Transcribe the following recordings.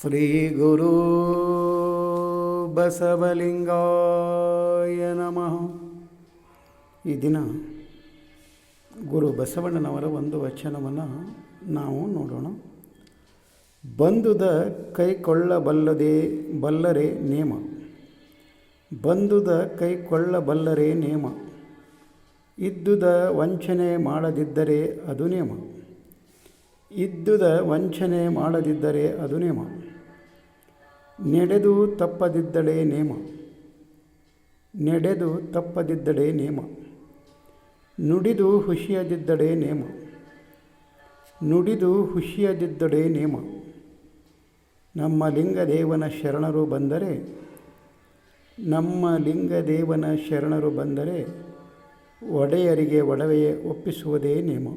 ಶ್ರೀ ಗುರು ಬಸವಲಿಂಗಾಯ ನಮಃ ಈ ದಿನ ಗುರು ಬಸವಣ್ಣನವರ ಒಂದು ವಚನವನ್ನು ನಾವು ನೋಡೋಣ. ಬಂದುದ ಕೈಕೊಳ್ಳಬಲ್ಲದೆ ಬಲ್ಲರೆ ನೇಮ. ಬಂದುದ ಕೈಕೊಳ್ಳಬಲ್ಲರೆ ನೇಮ. ಇದ್ದುದ ವಂಚನೆ ಮಾಡದಿದ್ದರೆ ಅದು ನೇಮ. ಇದ್ದುದ ವಂಚನೆ ಮಾಡದಿದ್ದರೆ ಅದು ನೇಮ. ನೆಡೆದು ತಪ್ಪದಿದ್ದಳೆ ನೇಮ. ನೆಡೆದು ತಪ್ಪದಿದ್ದಡೆ ನೇಮ. ನುಡಿದು ಹುಷಿಯದಿದ್ದಡೆ ನೇಮ. ನುಡಿದು ಹುಷಿಯದಿದ್ದಡೆ ನೇಮ. ನಮ್ಮ ಲಿಂಗದೇವನ ಶರಣರು ಬಂದರೆ, ನಮ್ಮ ಲಿಂಗದೇವನ ಶರಣರು ಬಂದರೆ ಒಡೆಯರಿಗೆ ಒಡವೆಯ ಒಪ್ಪಿಸುವುದೇ ನಿಯಮ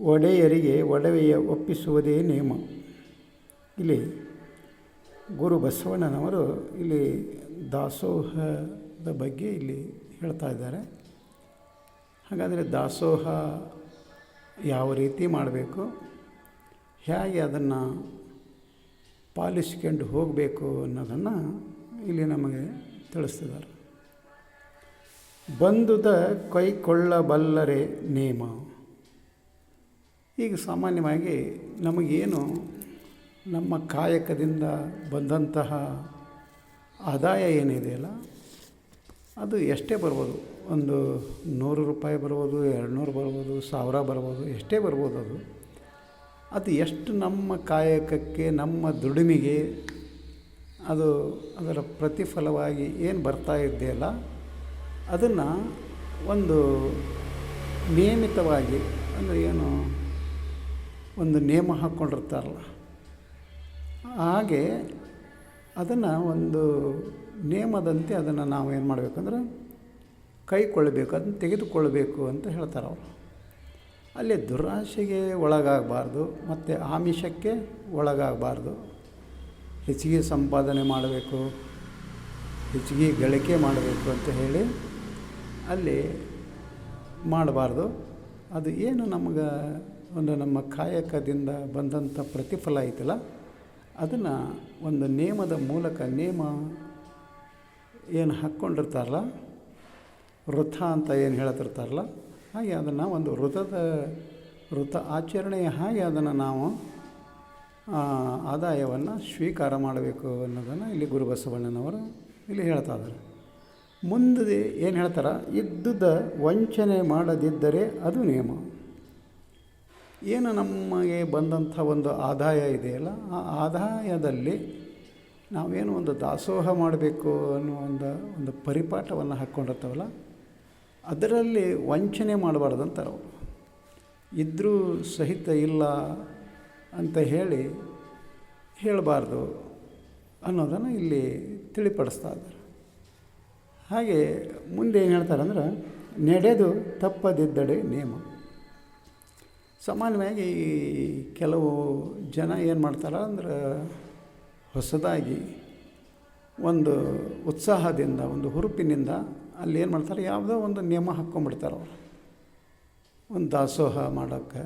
ಒಡೆಯರಿಗೆ ಒಡವೆಯ ಒಪ್ಪಿಸುವುದೇ ನಿಯಮ ಇಲ್ಲಿ ಗುರು ಬಸವಣ್ಣನವರು ಇಲ್ಲಿ ದಾಸೋಹದ ಬಗ್ಗೆ ಇಲ್ಲಿ ಹೇಳ್ತಾ ಇದ್ದಾರೆ. ಹಾಗಾದರೆ ದಾಸೋಹ ಯಾವ ರೀತಿ ಮಾಡಬೇಕು? ಹೇಗೆ ಅದನ್ನು ಪಾಲಿಸ್ಕೊಂಡು ಹೋಗಬೇಕು ಅನ್ನೋದನ್ನು ಇಲ್ಲಿ ನಮಗೆ ತಿಳಿಸ್ತಿದ್ದಾರೆ. ಬಂದುದ ಕೈಕೊಳ್ಳಬಲ್ಲರೆ ನೇಮ. ಈಗ ಸಾಮಾನ್ಯವಾಗಿ ನಮಗೇನು ನಮ್ಮ ಕಾಯಕದಿಂದ ಬಂದಂತಹ ಆದಾಯ ಏನಿದೆಯಲ್ಲ ಅದು ಎಷ್ಟೇ ಬರ್ಬೋದು, ಒಂದು ನೂರು ರೂಪಾಯಿ ಬರ್ಬೋದು ಎರಡು ನೂರು ಬರ್ಬೋದು, ಸಾವಿರ ಬರ್ಬೋದು, ಎಷ್ಟೇ ಬರ್ಬೋದು ಅದು ಅದು ಎಷ್ಟು ನಮ್ಮ ಕಾಯಕಕ್ಕೆ, ನಮ್ಮ ದುಡಿಮೆಗೆ ಅದು ಅದರ ಪ್ರತಿಫಲವಾಗಿ ಏನು ಬರ್ತಾ ಇದೆಯಲ್ಲ ಅದನ್ನು ಒಂದು ನಿಯಮಿತವಾಗಿ ಅಂದರೆ ಏನು, ಒಂದು ನೇಮ ಹಾಕ್ಕೊಂಡಿರ್ತಾರಲ್ಲ ಹಾಗೆ ಅದನ್ನು ಒಂದು ನೇಮದಂತೆ ಅದನ್ನು ನಾವು ಏನು ಮಾಡಬೇಕಂದ್ರೆ ಕೈಕೊಳ್ಳಬೇಕು, ಅದನ್ನು ತೆಗೆದುಕೊಳ್ಳಬೇಕು ಅಂತ ಹೇಳ್ತಾರೆ ಅವರು. ಅಲ್ಲಿ ದುರಾಶೆಗೆ ಒಳಗಾಗಬಾರ್ದು, ಮತ್ತು ಆಮಿಷಕ್ಕೆ ಒಳಗಾಗಬಾರ್ದು. ಹೆಚ್ಚಿಗೆ ಸಂಪಾದನೆ ಮಾಡಬೇಕು, ಹೆಚ್ಚಿಗೆ ಗಳಿಕೆ ಮಾಡಬೇಕು ಅಂತ ಹೇಳಿ ಅಲ್ಲಿ ಮಾಡಬಾರ್ದು. ಅದು ಏನು ನಮ್ಗೆ ಒಂದು ನಮ್ಮ ಕಾಯಕದಿಂದ ಬಂದಂಥ ಪ್ರತಿಫಲ ಐತಲ್ಲ, ಅದನ್ನು ಒಂದು ನಿಯಮದ ಮೂಲಕ ನೇಮ ಏನು ಹಾಕ್ಕೊಂಡಿರ್ತಾರಲ್ಲ, ವೃಥ ಅಂತ ಏನು ಹೇಳ್ತಿರ್ತಾರಲ್ಲ ಹಾಗೆ ಅದನ್ನು ಒಂದು ವೃತದ, ವೃತ ಆಚರಣೆಯ ಹಾಗೆ ಅದನ್ನು ನಾವು ಆದಾಯವನ್ನು ಸ್ವೀಕಾರ ಮಾಡಬೇಕು ಅನ್ನೋದನ್ನು ಇಲ್ಲಿ ಗುರುಬಸವಣ್ಣನವರು ಇಲ್ಲಿ ಹೇಳ್ತಾ ಇದ್ದಾರೆ. ಮುಂದೆ ಏನು ಹೇಳ್ತಾರೆ? ಇದ್ದುದ ವಂಚನೆ ಮಾಡದಿದ್ದರೆ ಅದು ನಿಯಮ. ಏನು ನಮಗೆ ಬಂದಂಥ ಒಂದು ಆದಾಯ ಇದೆಯಲ್ಲ, ಆ ಆದಾಯದಲ್ಲಿ ನಾವೇನು ಒಂದು ದಾಸೋಹ ಮಾಡಬೇಕು ಅನ್ನೋ ಒಂದು ಒಂದು ಪರಿಪಾಠವನ್ನು ಹಾಕ್ಕೊಂಡಿರ್ತಾವಲ್ಲ ಅದರಲ್ಲಿ ವಂಚನೆ ಮಾಡಬಾರ್ದು ಅಂತಾರೆ ಅವರು. ಇದ್ದರೂ ಸಹಿತ ಇಲ್ಲ ಅಂತ ಹೇಳಿ ಹೇಳಬಾರ್ದು ಅನ್ನೋದನ್ನು ಇಲ್ಲಿ ತಿಳಿಪಡಿಸ್ತಾ ಇದ್ದಾರೆ. ಹಾಗೆ ಮುಂದೆ ಏನು ಹೇಳ್ತಾರಂದ್ರೆ ನಡೆದು ತಪ್ಪದಿದ್ದಡೆ ನಿಯಮ ಸಾಮಾನ್ಯವಾಗಿ ಕೆಲವು ಜನ ಏನು ಮಾಡ್ತಾರೆ ಅಂದ್ರೆ, ಹೊಸದಾಗಿ ಒಂದು ಉತ್ಸಾಹದಿಂದ, ಒಂದು ಹುರುಪಿನಿಂದ ಅಲ್ಲಿ ಏನು ಮಾಡ್ತಾರೆ, ಯಾವುದೋ ಒಂದು ನಿಯಮ ಹಾಕ್ಕೊಂಬಿಡ್ತಾರೆ ಅವರು. ಒಂದು ದಾಸೋಹ ಮಾಡೋಕ್ಕೆ,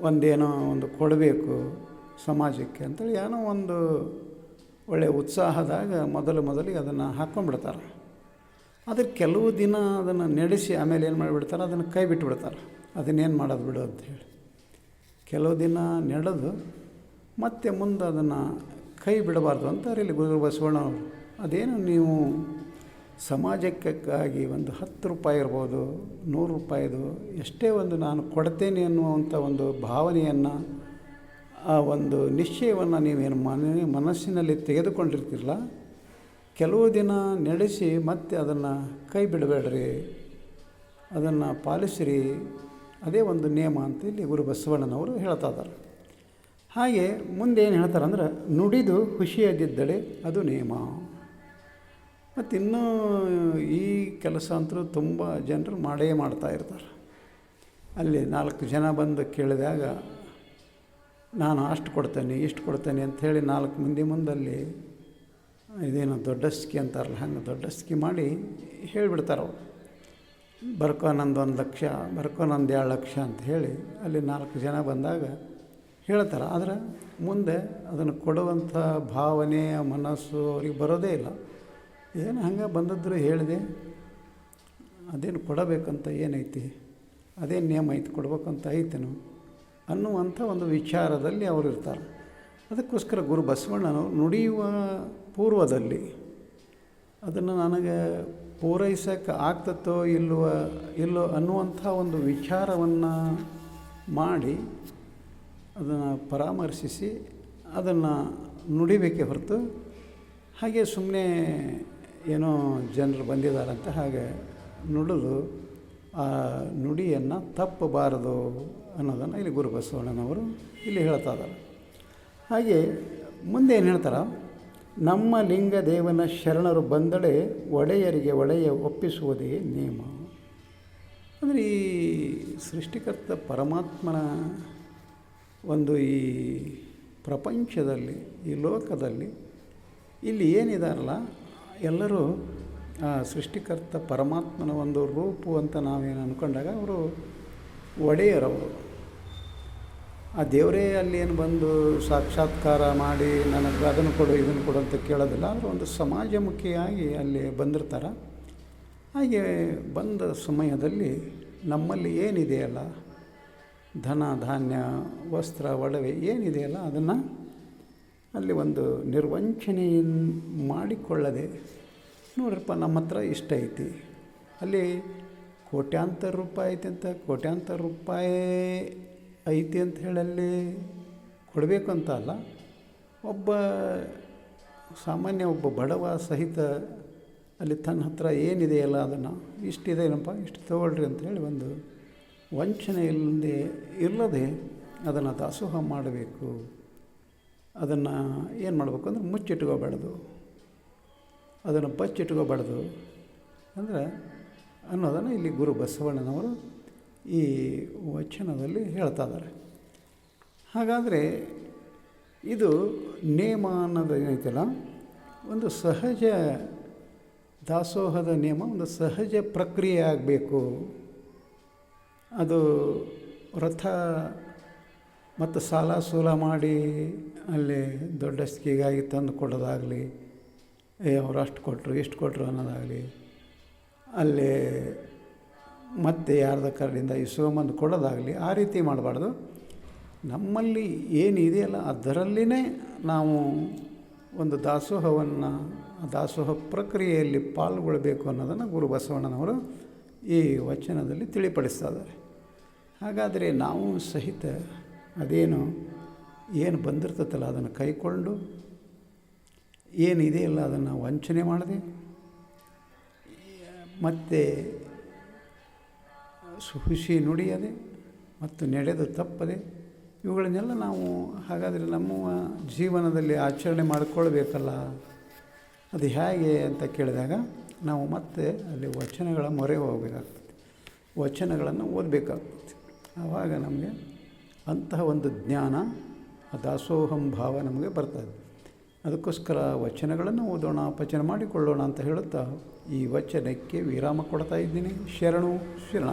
ಒಂದೇನೋ ಒಂದು ಕೊಡಬೇಕು ಸಮಾಜಕ್ಕೆ ಅಂತೇಳಿ, ಏನೋ ಒಂದು ಒಳ್ಳೆಯ ಉತ್ಸಾಹದಾಗ ಮೊದಲು ಮೊದಲಿಗೆ ಅದನ್ನು ಹಾಕ್ಕೊಂಡ್ಬಿಡ್ತಾರೆ. ಆದರೆ ಕೆಲವು ದಿನ ಅದನ್ನು ನಡೆಸಿ ಆಮೇಲೆ ಏನು ಮಾಡಿಬಿಡ್ತಾರೆ? ಅದನ್ನು ಕೈ ಬಿಟ್ಟುಬಿಡ್ತಾರೆ ಅದನ್ನೇನು ಮಾಡೋದು ಬಿಡು ಹೇಳಿ. ಕೆಲವು ದಿನ ನಡೆದು ಮತ್ತೆ ಮುಂದೆ ಅದನ್ನು ಕೈ ಬಿಡಬಾರ್ದು ಅಂತಾರೆ ಇಲ್ಲಿ ಗುರು ಬಸವಣ್ಣವರು ಅದೇನು ನೀವು ಸಮಾಜಕ್ಕಾಗಿ ಒಂದು ಹತ್ತು ರೂಪಾಯಿ ಇರ್ಬೋದು, ನೂರು ರೂಪಾಯಿದು ಎಷ್ಟೇ ಒಂದು ನಾನು ಕೊಡ್ತೇನೆ ಅನ್ನುವಂಥ ಒಂದು ಭಾವನೆಯನ್ನು ಆ ಒಂದು ನಿಶ್ಚಯವನ್ನು ನೀವೇನು ಮನ, ಮನಸ್ಸಿನಲ್ಲಿ ತೆಗೆದುಕೊಂಡಿರ್ತಿರಲ್ಲ, ಕೆಲವು ದಿನ ನಡೆಸಿ ಮತ್ತೆ ಅದನ್ನು ಕೈ ಬಿಡಬೇಡ್ರಿ. ಅದನ್ನು ಪಾಲಿಸಿರಿ. ಅದೇ ಒಂದು ನಿಯಮ ಅಂತ ಇಲ್ಲಿ ಗುರು ಬಸವಣ್ಣನವರು ಹೇಳ್ತಾ ಇದ್ದಾರೆ. ಹಾಗೆ ಮುಂದೆ ಏನು ಹೇಳ್ತಾರೆ ಅಂದ್ರೆ, ನುಡಿದು ಖುಷಿಯಾಗಿದ್ದಳೆ ಅದು ನಿಯಮ. ಮತ್ತು ಇನ್ನೂ ಈ ಕೆಲಸ ಅಂತೂ ತುಂಬ ಜನರು ಮಾಡೇ ಮಾಡ್ತಾ ಇರ್ತಾರೆ. ಅಲ್ಲಿ ನಾಲ್ಕು ಜನ ಬಂದು ಕೇಳಿದಾಗ ನಾನು ಅಷ್ಟು ಕೊಡ್ತೇನೆ, ಇಷ್ಟು ಕೊಡ್ತೇನೆ ಅಂಥೇಳಿ ನಾಲ್ಕು ಮಂದಿ ಮುಂದಲ್ಲಿ ಇದೇನು ದೊಡ್ಡ ಸ್ಕಿ ಅಂತಾರಲ್ಲ, ಹಂಗೆ ದೊಡ್ಡಸ್ಕಿ ಮಾಡಿ ಹೇಳಿಬಿಡ್ತಾರೆ ಅವರು ಬರ್ಕೋ ನಂದು ಒಂದು ಲಕ್ಷ ಬರ್ಕೋ ನಂದು ಎರಡು ಲಕ್ಷ ಅಂತ ಹೇಳಿ ಅಲ್ಲಿ ನಾಲ್ಕು ಜನ ಬಂದಾಗ ಹೇಳ್ತಾರೆ. ಆದರೆ ಮುಂದೆ ಅದನ್ನು ಕೊಡುವಂಥ ಭಾವನೆ, ಮನಸ್ಸು ಅವ್ರಿಗೆ ಬರೋದೇ ಇಲ್ಲ. ಏನು ಹಂಗೆ ಬಂದಿದ್ರು ಹೇಳಿದೆ, ಅದೇನು ಕೊಡಬೇಕಂತ ಏನೈತಿ? ಅದೇನು ನಿಯಮ ಐತಿ, ಕೊಡ್ಬೇಕಂತ ಐತೇನು? ಅನ್ನುವಂಥ ಒಂದು ವಿಚಾರದಲ್ಲಿ ಅವರು ಇರ್ತಾರೆ. ಅದಕ್ಕೋಸ್ಕರ ಗುರು ಬಸವಣ್ಣನವರು ನುಡಿಯುವ ಪೂರ್ವದಲ್ಲಿ ಅದನ್ನು ನನಗೆ ಪೂರೈಸೋಕ್ಕೆ ಆಗ್ತತ್ತೋ ಇಲ್ಲವ ಇಲ್ಲೋ ಅನ್ನುವಂಥ ಒಂದು ವಿಚಾರವನ್ನು ಮಾಡಿ ಅದನ್ನು ಪರಾಮರ್ಶಿಸಿ ಅದನ್ನು ನುಡಿಬೇಕೆ ಹೊರತು ಹಾಗೆ ಸುಮ್ಮನೆ ಏನೋ ಜನರು ಬಂದಿದ್ದಾರಂತ ಹಾಗೆ ನುಡಿದು ಆ ನುಡಿಯನ್ನು ತಪ್ಪಬಾರದು ಅನ್ನೋದನ್ನು ಇಲ್ಲಿ ಗುರುಬಸವಣ್ಣನವರು ಇಲ್ಲಿ ಹೇಳ್ತಾ ಇದ್ದಾರೆ. ಹಾಗೆ ಮುಂದೆ ಏನು ಹೇಳ್ತಾರೆ? ನಮ್ಮ ಲಿಂಗ ದೇವನ ಶರಣರು ಬಂದಡೆ ಒಡೆಯರಿಗೆ ಒಡೆಯ ಒಪ್ಪಿಸುವುದೇ ನಿಯಮ ಅಂದರೆ ಈ ಸೃಷ್ಟಿಕರ್ತ ಪರಮಾತ್ಮನ ಒಂದು ಈ ಪ್ರಪಂಚದಲ್ಲಿ, ಈ ಲೋಕದಲ್ಲಿ ಇಲ್ಲಿ ಏನಿದಾರಲ್ಲ, ಎಲ್ಲರೂ ಸೃಷ್ಟಿಕರ್ತ ಪರಮಾತ್ಮನ ಒಂದು ರೂಪು ಅಂತ ನಾವೇನು ಅಂದ್ಕೊಂಡಾಗ ಅವರು ಒಡೆಯರವರು ಆ ದೇವರೇ ಅಲ್ಲಿ ಏನು ಬಂದು ಸಾಕ್ಷಾತ್ಕಾರ ಮಾಡಿ ನನಗೆ ಅದನ್ನು ಕೊಡು, ಇದನ್ನು ಕೊಡು ಅಂತ ಕೇಳೋದಿಲ್ಲ. ಅವರು ಒಂದು ಸಮಾಜಮುಖಿಯಾಗಿ ಅಲ್ಲಿ ಬಂದಿರ್ತಾರೆ. ಹಾಗೆ ಬಂದ ಸಮಯದಲ್ಲಿ ನಮ್ಮಲ್ಲಿ ಏನಿದೆಯಲ್ಲ ಧನ, ಧಾನ್ಯ, ವಸ್ತ್ರ, ಒಡವೆ ಏನಿದೆಯಲ್ಲ ಅದನ್ನು ಅಲ್ಲಿ ಒಂದು ನಿರ್ವಂಚನೆಯನ್ನು ಮಾಡಿಕೊಳ್ಳದೆ ನೋಡ್ರಪ್ಪ ನಮ್ಮ ಹತ್ರ ಇಷ್ಟ ಐತಿ. ಅಲ್ಲಿ ಕೋಟ್ಯಾಂತರ ರೂಪಾಯಿ ಐತಿ ಅಂತ, ಕೋಟ್ಯಾಂತರ ರೂಪಾಯಿ ಐತಿ ಅಂತ ಹೇಳಿ ಅಲ್ಲಿ ಕೊಡಬೇಕು ಅಂತ ಅಲ್ಲ. ಒಬ್ಬ ಸಾಮಾನ್ಯ ಒಬ್ಬ ಬಡವ ಸಹಿತ ಅಲ್ಲಿ ತನ್ನ ಹತ್ರ ಏನಿದೆಯಲ್ಲ ಅದನ್ನು ಇಷ್ಟಿದೇನಪ್ಪ ಇಷ್ಟು ತಗೊಳ್ರಿ ಅಂತ ಹೇಳಿ ಒಂದು ವಂಚನೆ ಇಲ್ಲದೆ ಇಲ್ಲದೆ ಅದನ್ನು ದಾಸೋಹ ಮಾಡಬೇಕು. ಅದನ್ನು ಏನು ಮಾಡಬೇಕು ಅಂದ್ರೆ ಮುಚ್ಚಿಟ್ಕೋಬಾರ್ದು. ಅದನ್ನು ಬಚ್ಚಿಟ್ಕೋಬಾರ್ದು ಅಂದರೆ ಅನ್ನೋದನ್ನು ಇಲ್ಲಿ ಗುರು ಬಸವಣ್ಣನವರು ಈ ವಚನದಲ್ಲಿ ಹೇಳ್ತಾ ಇದ್ದಾರೆ ಹಾಗಾದರೆ ಇದು ನೇಮ ಅನ್ನೋದು ಏನೈತಲ್ಲ, ಒಂದು ಸಹಜ ದಾಸೋಹದ ನಿಯಮ ಒಂದು ಸಹಜ ಪ್ರಕ್ರಿಯೆ ಆಗಬೇಕು. ಅದು ರಥ ಮತ್ತು ಸಾಲ ಸೂಲ ಮಾಡಿ ಅಲ್ಲಿ ದೊಡ್ಡಸ್ತಿಗಾಗಿ ತಂದು ಕೊಡೋದಾಗಲಿ ಏ, ಅವ್ರು ಅಷ್ಟು ಕೊಟ್ಟರು ಇಷ್ಟು ಕೊಟ್ಟರು ಅನ್ನೋದಾಗಲಿ, ಅಲ್ಲಿ ಮತ್ತೆ ಯಾರ್ದ ಕರಡಿಂದ ಇಸ್ಕೊಂಬಂದು ಕೊಡೋದಾಗಲಿ ಆ ರೀತಿ ಮಾಡಬಾರ್ದು. ನಮ್ಮಲ್ಲಿ ಏನಿದೆಯಲ್ಲ ಅದರಲ್ಲಿನೇ ನಾವು ಒಂದು ದಾಸೋಹವನ್ನು ದಾಸೋಹ ಪ್ರಕ್ರಿಯೆಯಲ್ಲಿ ಪಾಲ್ಗೊಳ್ಬೇಕು ಅನ್ನೋದನ್ನು ಗುರು ಬಸವಣ್ಣನವರು ಈ ವಚನದಲ್ಲಿ ತಿಳಿಪಡಿಸ್ತಾ ಇದ್ದಾರೆ. ಹಾಗಾದರೆ ನಾವು ಸಹಿತ ಅದೇನು, ಏನು ಬಂದಿರ್ತೈತಲ್ಲ, ಅದನ್ನು ಕೈಕೊಂಡು ಏನಿದೆಯಲ್ಲ ಅದನ್ನು ವಂಚನೆ ಮಾಡದೆ, ಮತ್ತು ಹುಸಿ ನುಡಿಯದೆ ಮತ್ತು ನಡೆದು ತಪ್ಪದೆ ಇವುಗಳನ್ನೆಲ್ಲ ನಾವು ಹಾಗಾದರೆ ನಮ್ಮ ಜೀವನದಲ್ಲಿ ಆಚರಣೆ ಮಾಡಿಕೊಳ್ಬೇಕಲ್ಲ, ಅದು ಹೇಗೆ ಅಂತ ಕೇಳಿದಾಗ ನಾವು ಮತ್ತೆ ಅಲ್ಲಿ ವಚನಗಳ ಮೊರೆ ಹೋಗಬೇಕಾಗ್ತದೆ. ವಚನಗಳನ್ನು ಓದಬೇಕಾಗ್ತದೆ. ಆವಾಗ ನಮಗೆ ಅಂತಹ ಒಂದು ಜ್ಞಾನ ದಾಸೋಹಂ ಭಾವ ನಮಗೆ ಬರ್ತದೆ ಅದಕ್ಕೋಸ್ಕರ ವಚನಗಳನ್ನು ಓದೋಣ ಪಚನ ಮಾಡಿಕೊಳ್ಳೋಣ ಅಂತ ಹೇಳುತ್ತಾ ಈ ವಚನಕ್ಕೆ ವಿರಾಮ ಕೊಡ್ತಾ ಇದ್ದೀನಿ. ಶರಣು ಶರಣ